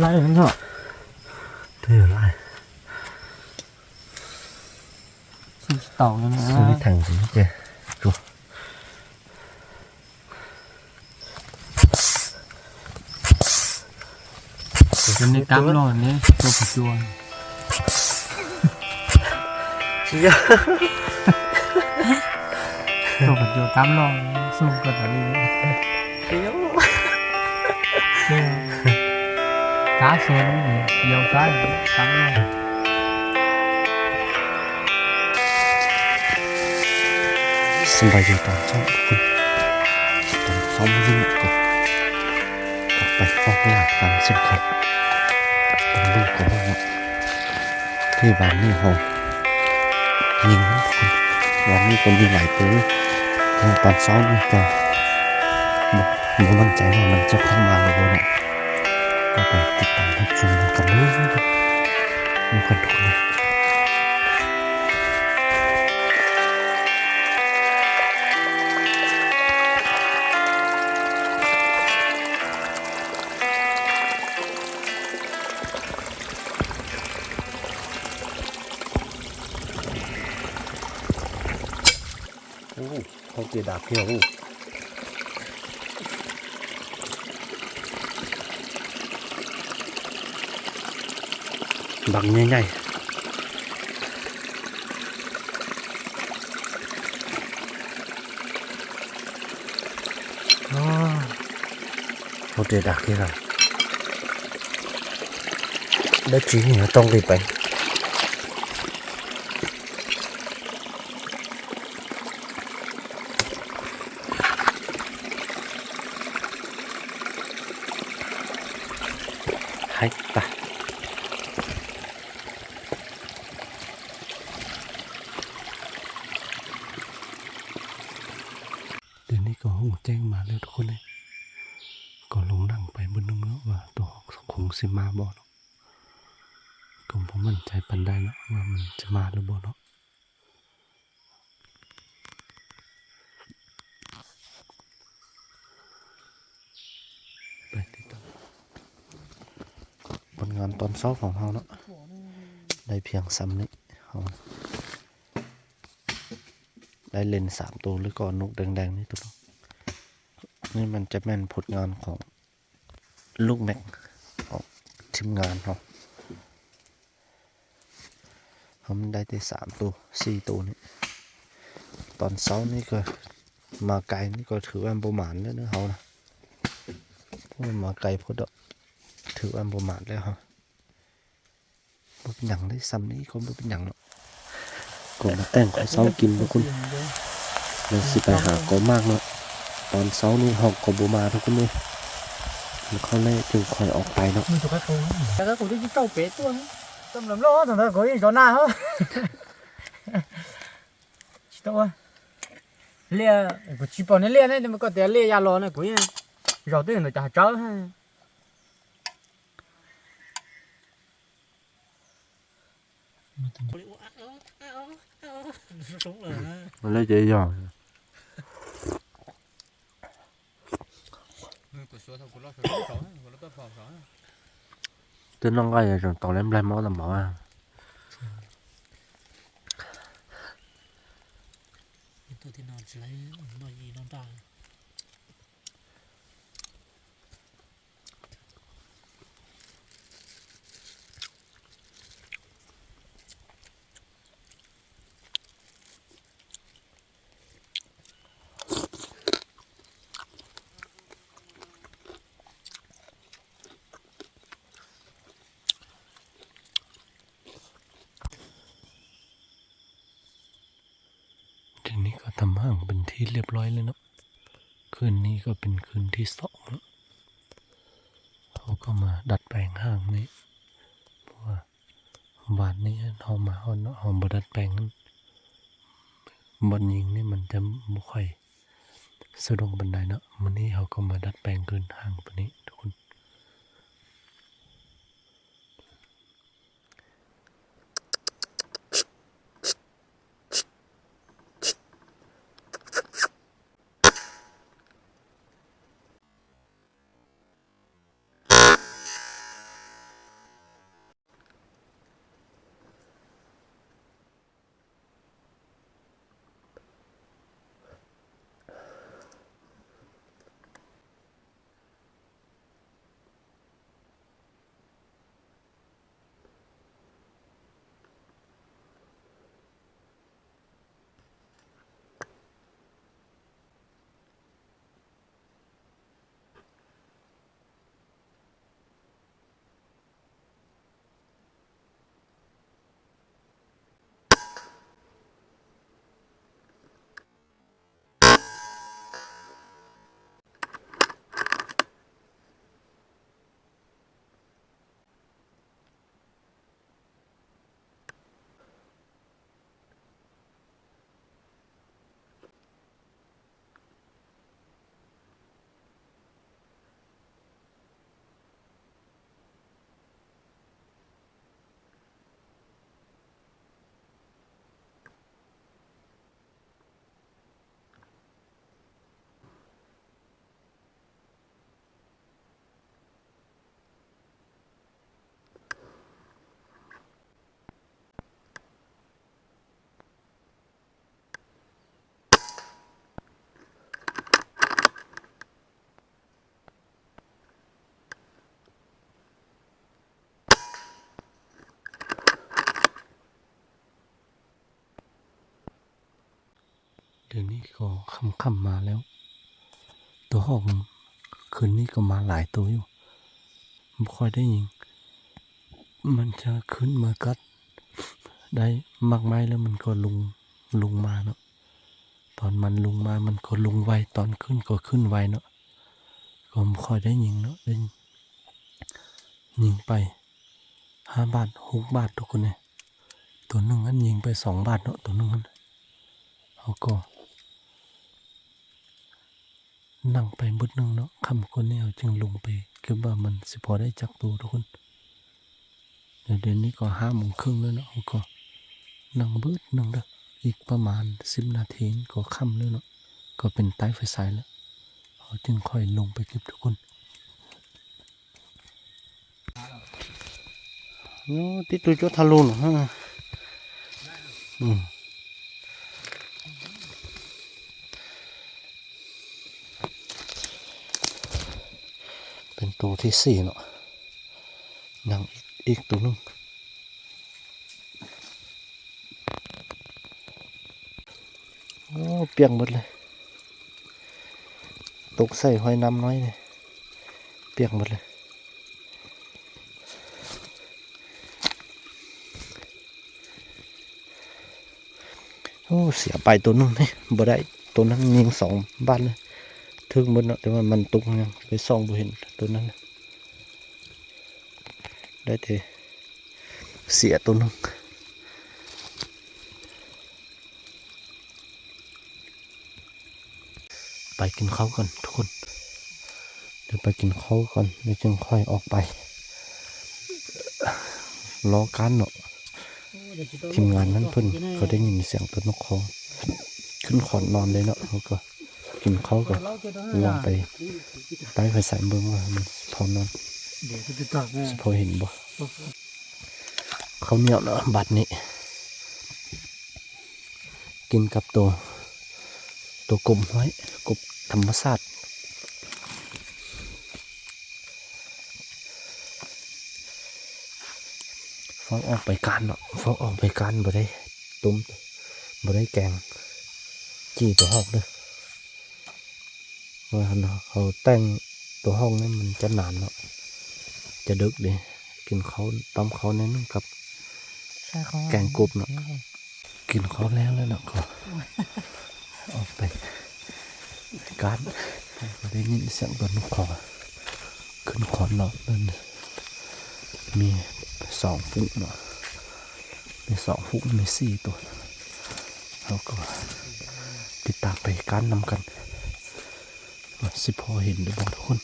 ตัวไรนั่นเหรอเท่าไรซื้อเต่าแล้วนะซื้อที่ถังสิเจ้ดูเป็นในกำหลอนนี่ตัวผัดจวนเชี่ยตัวผัดจวนกำหลอนสู้กันอะไรนี่ cá sấu này nhiều cái cắm luôn สบายดีตอนเช้าคุณตอนเช้าไม่รู้ก่อนกลับไปออกลาตามเส้นทางตอนลู กก็ว่าที่บ้านนี่หอยิงนะทุกคนวันนี้ก็มีหลายตัวยังตอนเช้านี่ก็บ่บ่มั่นใจว่ามันจะเข้ามาหรือเปล่านะก็ไปติดตามรับชมกันเลยมีคนทุกคนเลย โอ้เขาเจดาบเที่ยว บังใหญ่ๆอ้าวเขาเจดาบที่ไรได้จริงเหรอต้องรีบไปはい、ไปเดี๋ยวนี้ก็หูแจ้งมาแล้วทุกคนเลย ก็ลงนั่งไปบนนึงแล้วว่าตัวคงสิมาบ่เนาะก็ผมมั่นใจปันได้เนาะว่ามันจะมาหรือบ่เนาะไปติดตามผลงานตอนเช้าของเราเนาะได้เพียงซ้ำนี้เอาได้เลนสามตัวหรือก่อนนกแดงๆนี่ตัวเนาะ นี่มันจะแม่นผลงานของลูกแม็กของทีมงานเขาเขามันได้แต่สามตัวสี่ตัวนี่ตอนเช้านี่ก็มาไกลนี่ก็ถือว่าประมาณแล้วนะเขานะพราะมาไกลพอดอกถือว่าประมาณแล้วครับบ่เป็นหยังได้ซ้ำนี้ก็บ่เป็นหยังหรอกก็มาแต่งข้าวเช้ากินทุกคนเราสิไปหาก็มากเนาะ ตอนเช้านี่หอกก็บ่มาทุกคนเลยมันเข้าแน่จึงคอยออกไปเนาะ mình chụp cái cô cái cô đi tàu bể tuôn tâm lắm lo thằng ta có gì cho na không chỉ tao lia của chị bảo nó lia này mà có thể lia ya lo này của gì rồi tôi nó chả chớ ha มันเลยจะยอม Tôi nó ngay rồi tàu lem lem máu làm máu à tôi thì nó chỉ lấy nó gì nó ta Thì นี้ก็ทำห้างเป็นที่เรียบร้อยเลยเนาะคืนนี้ก็เป็นคืนที่สองแล้วเขาก็มาดัดแปลงห้างนี้เพราะว่าวันนี้เรามาเอาเนาะเอาบดัดแปลงนั้นบอลยิงนี่มันจะไม่ค่อยสะดวกบันไดเนาะวันนี้เขาก็มาดัดแปลงคืนห้างตัวนี้ นนี้ก็ค่ำๆมาแล้ว ตัวหอกคืนนี้ก็มาหลายตัวอยู่ไม่ค่อยได้ยิง มันจะขึ้นมากัด ได้มากมายแล้วมันก็ลงลงมาเนาะตอนมันลงมามันก็ลงไวตอนขึ้นก็ขึ้นไวเนาะก็ไม่ค่อยได้ยิงเนาะได้ยิงไปห้าบาทหกบาททุกคนเนี่ยตัวหนึ่งอันยิงไปสองบาทเนาะตัวหนึ่งอันเขาก็ นั่งไปบึดนึงเนาะคำคนแนวจึงลงไปคือว่ามันสิพอได้จักตัวทุกคนเดี๋ยวเดี๋ยวนี้ก็ห้าโมงครึ่งแล้วเนาะก็นั่งบึดนึงเด้ออีกประมาณสิบนาทีก็ค่ำแล้วเนาะก็เป็นใต้ไฟสายแล้วเขาจึงค่อยลงไปเก็บทุกคนโอ้ติดตัวจทะลุนฮะอืม เป็น ตัวที่สี่เนาะนั่งอีกตัวนึงโอ้เปียกหมดเลย ตกใส่หอยน้ำน้อยเลยเปียกหมดเลยโอ้เสียไปตัวนึงนี่บ่ได้ตัวนั้นยิงสองบ้านเลยถึงหมดเนาะแต่ว่ามันตุกยังไปส่องบ่เห็น ตัวนั้นน่ะได้แต่เสียตัวหนึงไปกินข้าวก่อนทุกคน เดี๋ยวไปกินข้าวก่อนเดี๋ยวจึงค่อยออกไปรอการเนาะทีมงานนั้นเพิ่นเขาได้ยินเสียงตัวนกเขาขึ้นขอนนอนเลยเนาะเขาก็ กินเขาก่อนลองไปใต้ไฟสายเบิ่งว่ามันพอนอนเดี๋ยวจะตักแม่พอเห็นบ่เขาเหนียวเนาะบัดนี้ กินกับตัว ตัวกลมไว้กบธรรมศาสตร์ฟ้องออกไปการเนาะฟ้องออกไปการบ่ได้ตุ้มบ่ได้แกงจีตัวหอกเด้อ ว่าเนาะเขาแต่งตัวห้องนี่มันจะนานเนาะจะดึกดิกินเขาต้มเขาแน่นอนกับใช่เขาแกงกรุบเนาะกินเขาแล้วแล้วเนาะก็ออกไปการก็ได้ยินเสียงตัวนกเขอขึ้นขอนเนาะนั่นมีสองฟุกเนาะมีสองฟุกมีสี่ตัวแล้วก็ติดตามไปการนำกัน สิพอเห็นหรือเปล่าทุกคน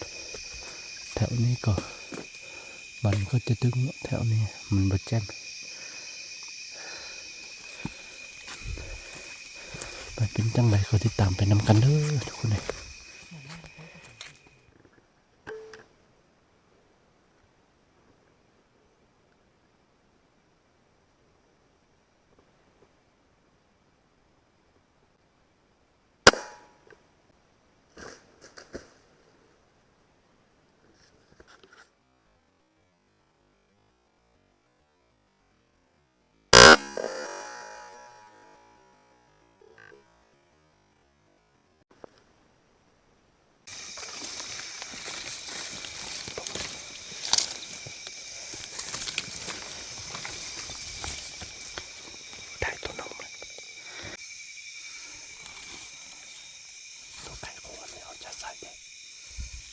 แถวนี้ก็ มันก็จะดึงแถวนี้มันบดแจ้งไปเป็นจังไรก็ติดตามไปนำกันเด้อทุกคน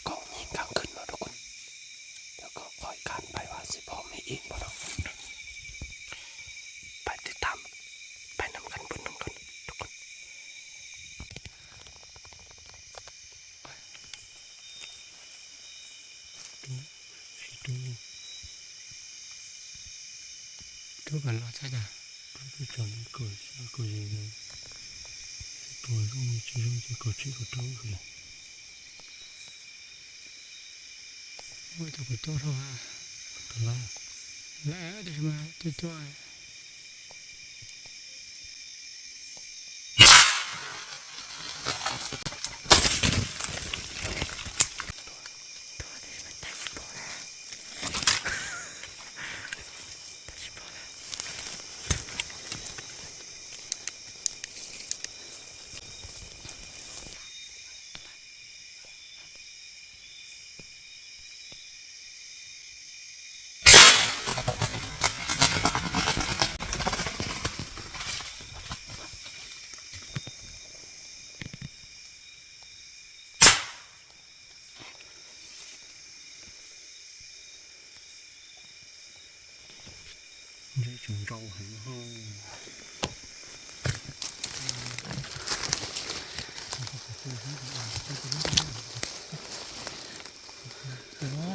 กล่องยิงกลางขึ้นเนาะทุกคนเดี๋ยวก็คอยการไปว่าสิพอมีอีกบ่เนาะไปติดตามไปนำกันบนนึงกันทุกคนทุกคนรอใช่ไหม cái chồng cười sao cười gì rồi tôi không chỉ không chỉ có chỉ có tôi rồi ว่าจะไปตัวเท่าไหร่ là แล้วเดี๋ยวมาตัวตัว để trồng rau hẳn ho แต่ว่า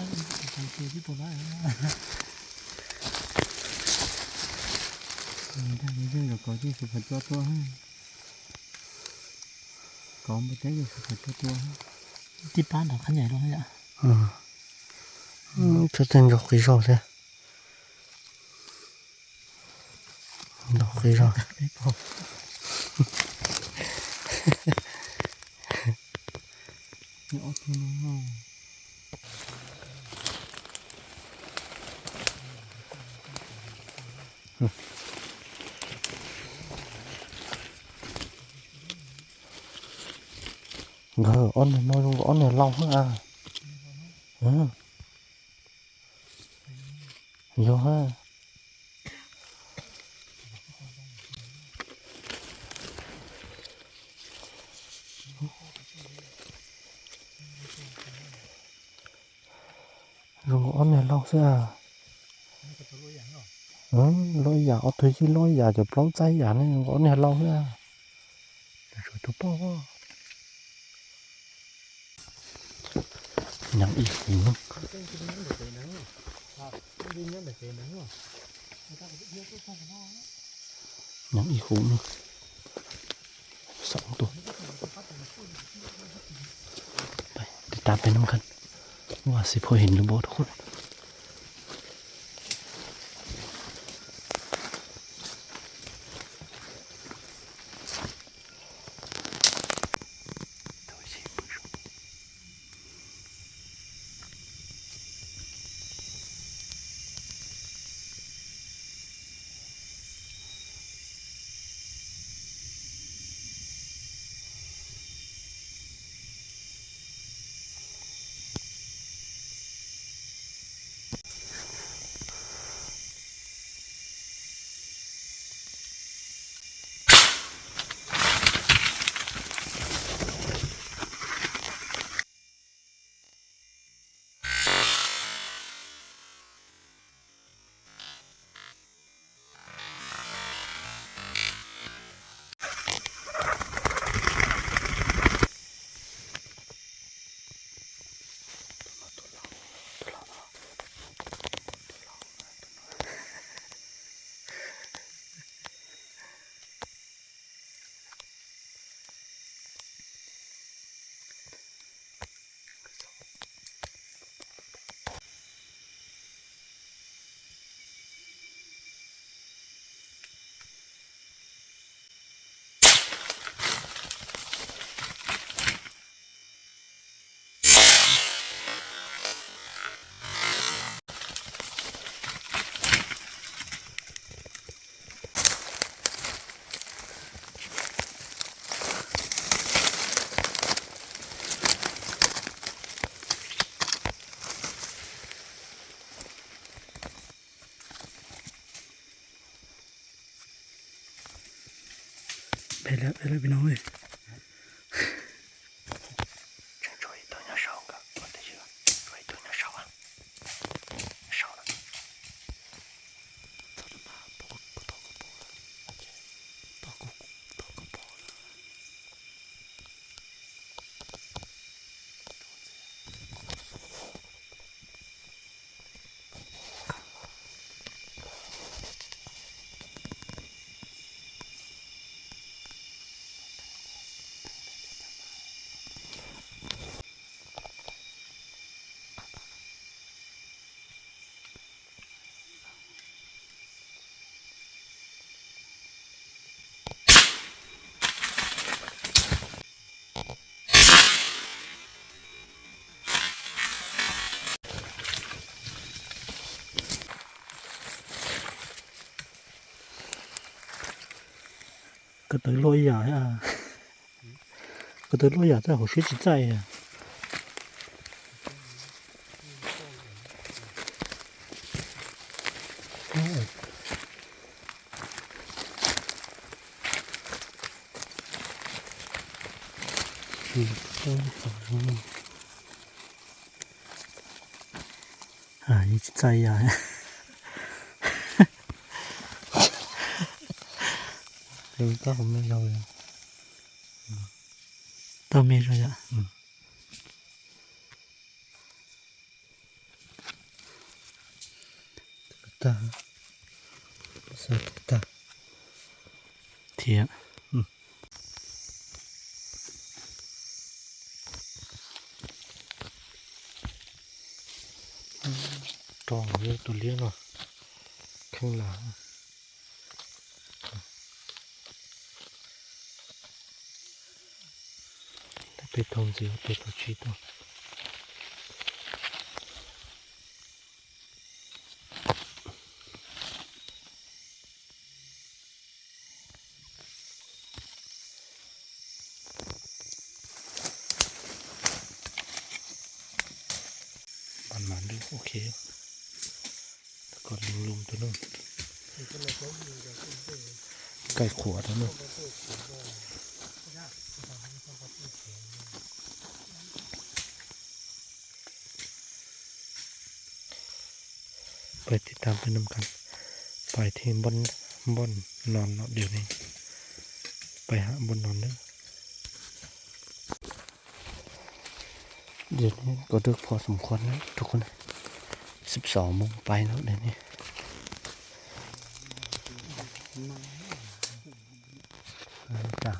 สังเกตที่ตัวได้นะ người ta bây giờ là có gì sự vật cho tôi ha có một cái gì sự vật cho tôi ha ที่ป้านดอกขันใหญ่ลงให้อะ ờ ừ, cho tên đọc cái rau thế đọc cái rau ไม่พอ nhỏ thôi nó gờ on này nói luôn on này lâu hơn à ừ vô ha rồi on này lâu xưa à ừ lôi giả ở thuê chi lôi giả cho plong chay giả này on này lâu xưa à rồi tụi bao nhắm ý gì luôn nhắm ý khủng nữa sống tôi đây đi tạm bên năm khăn ว่าสิพอเห็นหรือบ่ทุกคน ไปแล้วไปแล้วพี่น้องเลย có tới lôi giả à có tới lôi giả tại hồ suýt chỉ chạy à Ừ, tôi phải không à như chỉ chạy à 嗯干什么呢小伟嗯。当我面说去嗯。опито он зі опито чито. บนนอนเนาะเดี๋ยวนี้ ไปหาบนนอนเด้อเดี๋ยวนี้ก็ดึกพอสมควรแล้วทุกคนสิบสองโมงไปแล้วเดี๋ยวนี้จ้ะ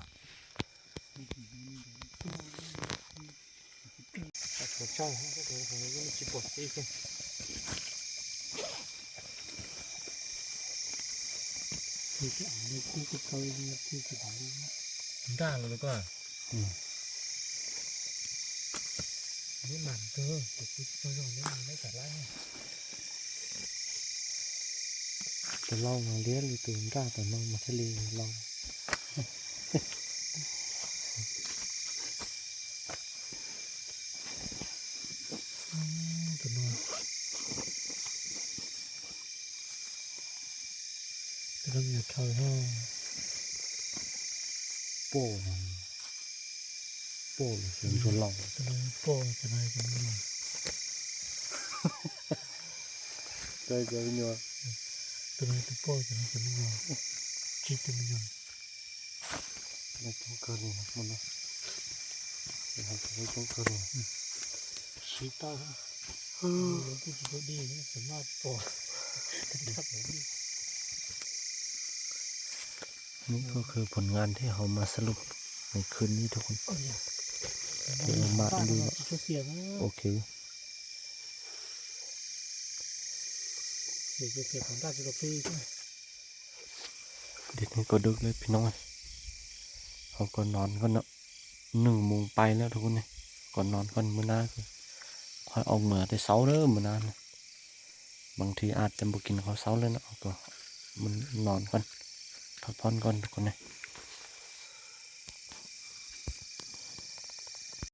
ช่องก็เดี๋ยวผมก็มีจิบปวด ที่จะอ่านคู่กับเขาที่จะอ่านด่างเลยก็นี่มันเตอร์ติดติดตัวนี่มันไม่กัดไล่จะเล่ามาเลี้ยงหรือตื่นกล้าแต่มองมาทะเลลอง tụi nó tụi nó nhiều câu ha โป้มันโป้หรือเสียงชนเรา tụi nó po tụi nó tụi nó ใจใจเนื้อ tụi nó tụi po tụi nó tụi nó chỉ tụi nó ไม่ต้องเกินเลยนะมันนะไม่ต้องเกินเลย chỉ tao ha ừ cái gì đó đi nó phải mà po cái gì đó đi นี่ก็คือผลงานที่เรามาสรุปในคืนนี้ทุกคน ôi dạ Để mà Tao đi nó ạ. chỉ cho tiền โอ á เค để cho tiền còn ta chỉ có phê chứ เดี๋ยวนี้ก็ดึกเลยพี่น้องเขาก็นอนกันเนาะหนึ่งโมงไปแล้วทุกคนเนี่ยก่อนนอนก่อนมื้อหน้าคือค่อยเอาเหงื่อแต่เช้าเด้อมื้อหน้านะบางทีอาจจะบ่กินข้าวเช้าเลยเนาะเอาก็มันนอนก่อน พักผ่อนก่อนทุกคนเนี่ย